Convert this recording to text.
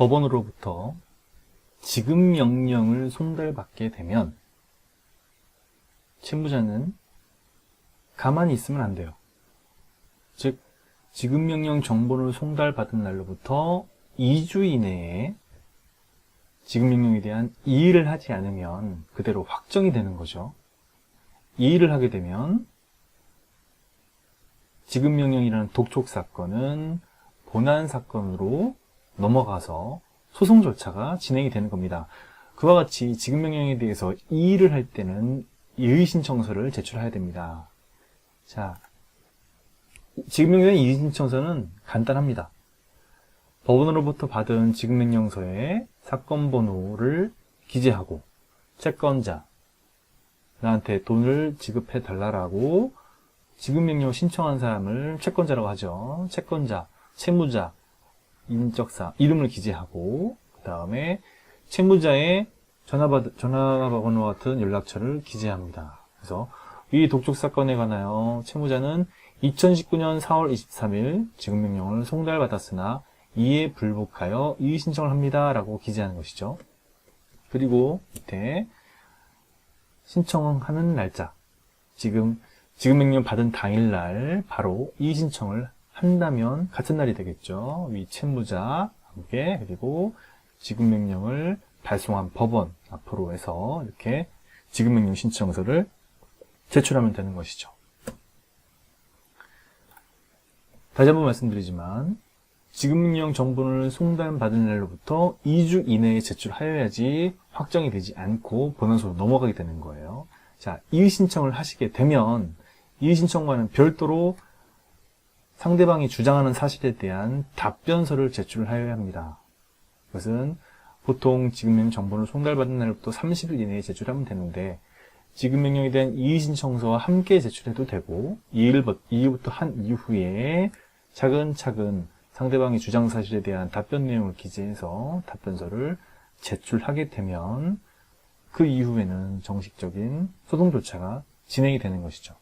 법원으로부터 지급 명령을 송달받게 되면 채무자는 가만히 있으면 안 돼요. 즉, 지급 명령 정보를 송달받은 날로부터 2주 이내에 지급 명령에 대한 이의를 하지 않으면 그대로 확정이 되는 거죠. 이의를 하게 되면 지급 명령이라는 독촉 사건은 본안 사건으로 넘어가서 소송 절차가 진행이 되는 겁니다. 그와 같이 지급 명령에 대해서 이의를 할 때는 이의 신청서를 제출해야 됩니다. 자, 지급 명령 이의 신청서는 간단합니다. 법원으로부터 받은 지급 명령서에 사건 번호를 기재하고 채권자 나한테 돈을 지급해 달라라고 지급 명령 신청한 사람을 채권자라고 하죠. 채권자, 채무자, 인적사 이름을 기재하고 그 다음에 채무자의 전화받 전화번호와 같은 연락처를 기재합니다. 그래서 이 독촉 사건에 관하여 채무자는 2019년 4월 23일 지급 명령을 송달받았으나 이에 불복하여 이의 신청을 합니다라고 기재하는 것이죠. 그리고 밑에 신청하는 날짜 지금 지급 명령 받은 당일날 바로 이의 신청을 한다면 같은 날이 되겠죠. 위 채무자 함께 그리고 지급 명령을 발송한 법원 앞으로 해서 이렇게 지급 명령 신청서를 제출하면 되는 것이죠. 다시 한번 말씀드리지만 지급명령 정보를 송달받은 날로부터 2주 이내에 제출하여야지 확정이 되지 않고 본원서로 넘어가게 되는 거예요. 자, 이의 신청을 하시게 되면 이의 신청과는 별도로 상대방이 주장하는 사실에 대한 답변서를 제출하여야 합니다. 그것은 보통 지급명령 정보를 송달받은 날부터 30일 이내에 제출하면 되는데 지급명령에 대한 이의 신청서와 함께 제출해도 되고 이의부터 한 이후에 차근차근 상대방의 주장 사실에 대한 답변 내용을 기재해서 답변서를 제출하게 되면 그 이후에는 정식적인 소송 절차가 진행이 되는 것이죠.